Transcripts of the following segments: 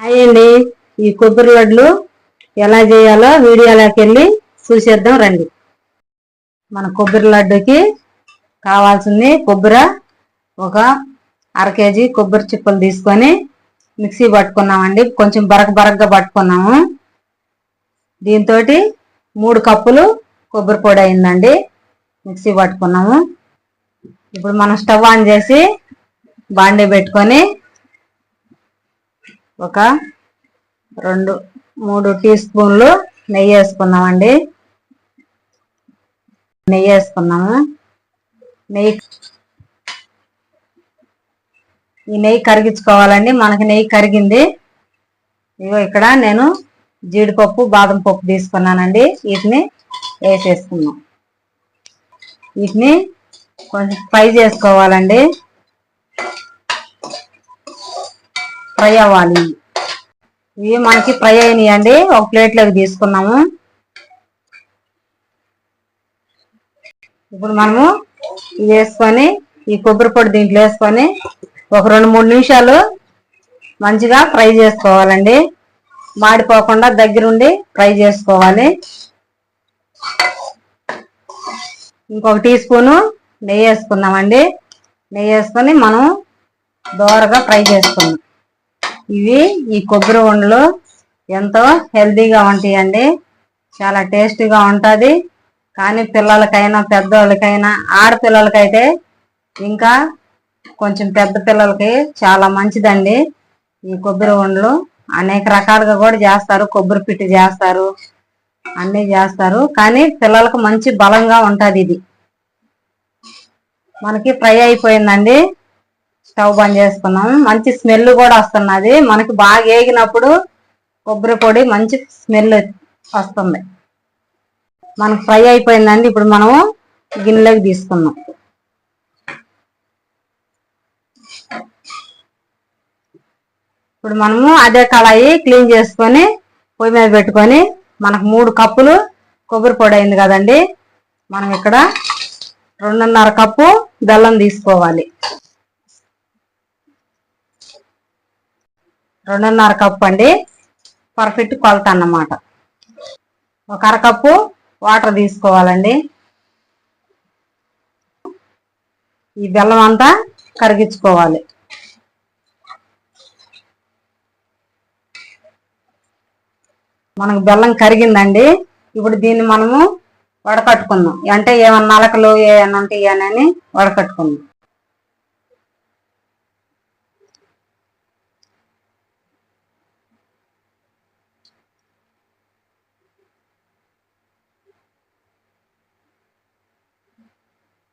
Hi అండి. ఈ కొబ్బరి లడ్లు ఎలా చేయాలో వీడియోలోకి వెళ్ళి చూసేద్దాం రండి. మన కొబ్బరి లడ్డుకి కావాల్సింది కొబ్బరి. ఒక అర కేజీ కొబ్బరి చిప్పలు తీసుకొని మిక్సీ పట్టుకున్నామండి. కొంచెం బరక బరకగా పట్టుకున్నాము. దీంతో మూడు కప్పులు కొబ్బరి పొడి అయిందండి. మిక్సీ పట్టుకున్నాము. ఇప్పుడు మనం స్టవ్ ఆన్ చేసి బాండీ పెట్టుకొని ఒక రెండు మూడు టీ స్పూన్లు నెయ్యి వేసుకున్నామండి నెయ్యి వేసుకున్నాము నెయ్యి ఈ నెయ్యి కరిగించుకోవాలండి. మనకి నెయ్యి కరిగింది. ఇగో ఇక్కడ నేను జీడిపప్పు బాదం పప్పు తీసుకున్నానండి. వీటిని వేసేసుకున్నాం వీటిని కొంచెం ఫ్రై చేసుకోవాలండి. ఫ్రై అవ్వాలి. ఇవి మనకి ఫ్రై అయినాయండి. ఒక ప్లేట్లోకి తీసుకున్నాము. ఇప్పుడు మనము ఇది వేసుకొని ఈ కొబ్బరి పొడి దీంట్లో వేసుకొని ఒక రెండు మూడు నిమిషాలు మంచిగా ఫ్రై చేసుకోవాలండి. మాడిపోకుండా దగ్గరుండి ఫ్రై చేసుకోవాలి. ఇంకొక టీ స్పూను నెయ్యి వేసుకుందామండి. నెయ్యి వేసుకొని మనం దోరగా ఫ్రై చేసుకుందాం. ఇవి ఈ కొబ్బరి ఉండలు ఎంతో హెల్తీగా ఉంటాయండి. చాలా టేస్టీగా ఉంటుంది. కానీ పిల్లలకైనా పెద్దవాళ్ళకైనా ఆడపిల్లలకైతే ఇంకా కొంచెం పెద్ద పిల్లలకి చాలా మంచిదండి ఈ కొబ్బరి ఉండలు. అనేక రకాలుగా కూడా చేస్తారు. కొబ్బరి పిట్టి చేస్తారు. అన్నీ చేస్తారు. కానీ పిల్లలకు మంచి బలంగా ఉంటుంది ఇది. మనకి ఫ్రై అయిపోయిందండి. స్టవ్ బంద్ చేసుకున్నాం. మంచి స్మెల్ కూడా వస్తున్నది. మనకి బాగా వేగినప్పుడు కొబ్బరి పొడి మంచి స్మెల్ వస్తుంది. మనకు ఫ్రై అయిపోయిందండి. ఇప్పుడు మనము గిన్నెలోకి తీసుకున్నాం ఇప్పుడు మనము అదే కళాయి క్లీన్ చేసుకొని పొయ్యి మీద పెట్టుకొని మనకు మూడు కప్పులు కొబ్బరి పొడి అయింది కదండి. మనం ఇక్కడ రెండున్నర కప్పు బెల్లం తీసుకోవాలి. రెండున్నర కప్పు అండి. పర్ఫెక్ట్ కొలత అన్నమాట. ఒక అరకప్పు వాటర్ తీసుకోవాలండి. ఈ బెల్లం అంతా కరిగించుకోవాలి. మనకు బెల్లం కరిగిందండి. ఇప్పుడు దీన్ని మనము వడకట్టుకుందాం. అంటే ఏమన్నా నలకలు ఏమన్నా ఉంటాయి అని వడకట్టుకుందాం.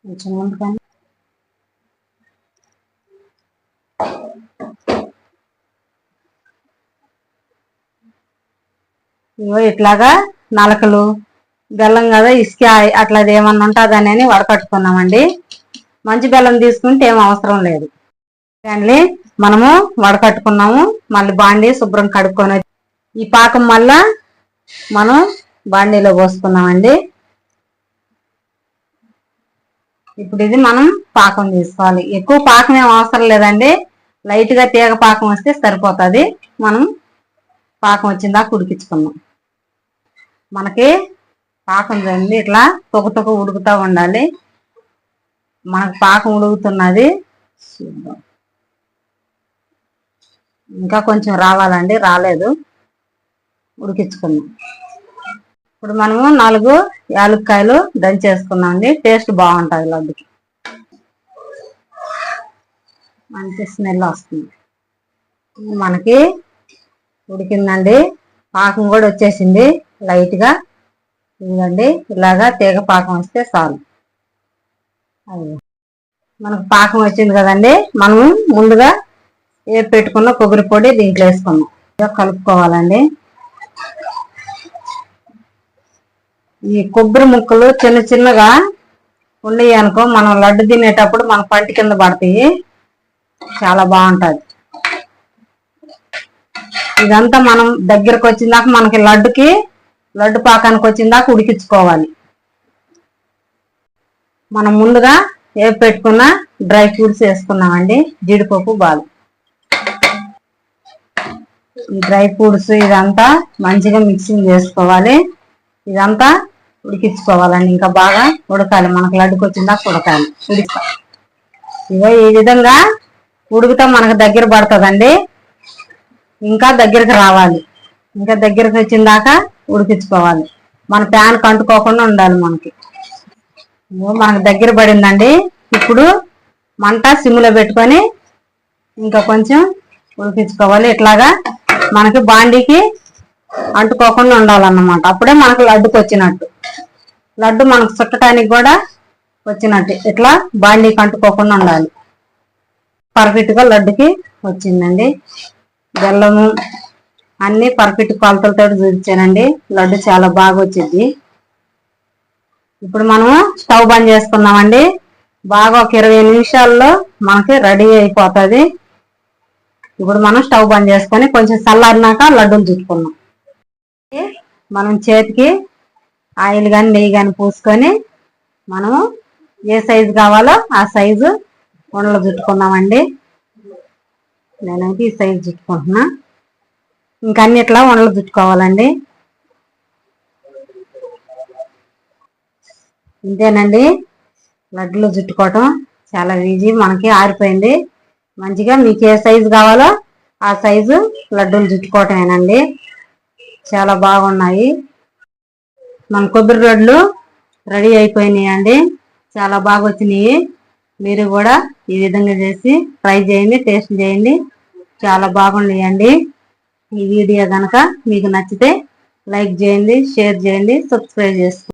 కొంచెం ఇగో ఇట్లాగా నలకలు బెల్లం కదా ఇసుక అట్లా ఏమన్నా ఉంటుందని అని వడకట్టుకున్నామండి. మంచి బెల్లం తీసుకుంటే ఏం అవసరం లేదు. అండి మనము వడకట్టుకున్నాము మళ్ళీ బాండీ శుభ్రం కడుక్కొని ఈ పాకం మళ్ళా మనం బాండీలో పోసుకున్నామండి. ఇప్పుడు ఇది మనం పాకం తీసుకోవాలి. ఎక్కువ పాకం ఏం అవసరం లేదండి. లైట్గా తీగ పాకం వస్తే సరిపోతుంది. మనం పాకం వచ్చిందా ఉడికించుకున్నాం మనకి పాకం చూడండి ఇట్లా తొక తొక ఉడుకుతూ ఉండాలి. మనకు పాకం ఉడుకుతున్నది. ఇంకా కొంచెం రావాలండి రాలేదు. ఉడికించుకుందాం. ఇప్పుడు మనము నాలుగు యాలక్కాయలు దంచేసుకున్నాం అండి టేస్ట్ బాగుంటుంది లడ్డుకి. మంచి స్మెల్ వస్తుంది. మనకి ఉడికిందండి. పాకం కూడా వచ్చేసింది. లైట్గా ఇదండి ఇలాగా తీగ పాకం వస్తే చాలు. అది. మనకు పాకం వచ్చింది కదండి. మనము ముందుగా ఏ పెట్టుకున్న కొబ్బరి పొడి దీంట్లో వేసుకున్నాం కలుపుకోవాలండి. ఈ కొబ్బరి ముక్కలు చిన్న చిన్నగా ఉన్నాయి అనుకో మనం లడ్డు తినేటప్పుడు మన పంటి కింద పడతాయి. చాలా బాగుంటుంది ఇదంతా మనం దగ్గరకు వచ్చిందాక మనకి లడ్డుకి లడ్డు పాకానికి వచ్చిందాక ఉడికించుకోవాలి. మనం ముందుగా ఏ పెట్టుకున్న డ్రై ఫ్రూట్స్ వేసుకున్నామండి జీడిపప్పు బాగు ఈ డ్రై ఫ్రూట్స్ ఇదంతా మంచిగా మిక్సింగ్ చేసుకోవాలి. ఇదంతా ఉడికించుకోవాలండి. ఇంకా బాగా ఉడకాలి. మనకు లడ్డుకు వచ్చిందా ఉడకాలి. ఉడిక ఇగో ఈ విధంగా ఉడుకుతా మనకు దగ్గర పడుతుందండి. ఇంకా దగ్గరకు రావాలి. ఇంకా దగ్గరకు వచ్చిన దాకా ఉడికించుకోవాలి. మన ప్యాన్ కంటుకోకుండా ఉండాలి మనకి. మనకు దగ్గర పడిందండి. ఇప్పుడు మంట సిమ్లో పెట్టుకొని ఇంకా కొంచెం ఉడికించుకోవాలి. ఇట్లాగా మనకి బాండీకి అంటుకోకుండా ఉండాలన్నమాట. అప్పుడే మనకు లడ్డుకు వచ్చినట్టు. లడ్డు మనకు చుట్టడానికి కూడా వచ్చినట్టు. ఇట్లా బాండీకి అంటుకోకుండా ఉండాలి. పర్ఫెక్ట్గా లడ్డుకి వచ్చిందండి. బెల్లము అన్ని పర్ఫెక్ట్ కొలతలతో చూపించానండి లడ్డు చాలా బాగా వచ్చింది. ఇప్పుడు మనము స్టవ్ బంద్ చేసుకున్నామండి బాగా ఒక ఇరవై నిమిషాల్లో మనకి రెడీ అయిపోతుంది. ఇప్పుడు మనం స్టవ్ బంద్ చేసుకొని కొంచెం చల్లారినాక లడ్డూలు చుట్టుకున్నాం మనం చేతికి ఆయిల్ కానీ నెయ్యి కానీ పూసుకొని మనము ఏ సైజు కావాలో ఆ సైజు ఉండలు చుట్టుకున్నామండి నేనైతే ఈ సైజు చుట్టుకుంటున్నా. ఇంకా అన్నిట్లా ఉండలు చుట్టుకోవాలండి? ఇంతేనండి. లడ్లు చుట్టుకోవటం చాలా ఈజీ మనకి ఆరిపోయింది. మంచిగా మీకు ఏ సైజు కావాలో ఆ సైజు లడ్డూలు చుట్టుకోవటమేనండి. చాలా బాగున్నాయి. మన కొబ్బరి రోడ్లు రెడీ అయిపోయినాయి అండి చాలా బాగా వచ్చినాయి మీరు కూడా ఈ విధంగా చేసి ట్రై చేయండి టేస్ట్ చేయండి. చాలా బాగున్నాయండి ఈ వీడియో కనుక మీకు నచ్చితే లైక్ చేయండి షేర్ చేయండి సబ్స్క్రైబ్ చేసుకోండి.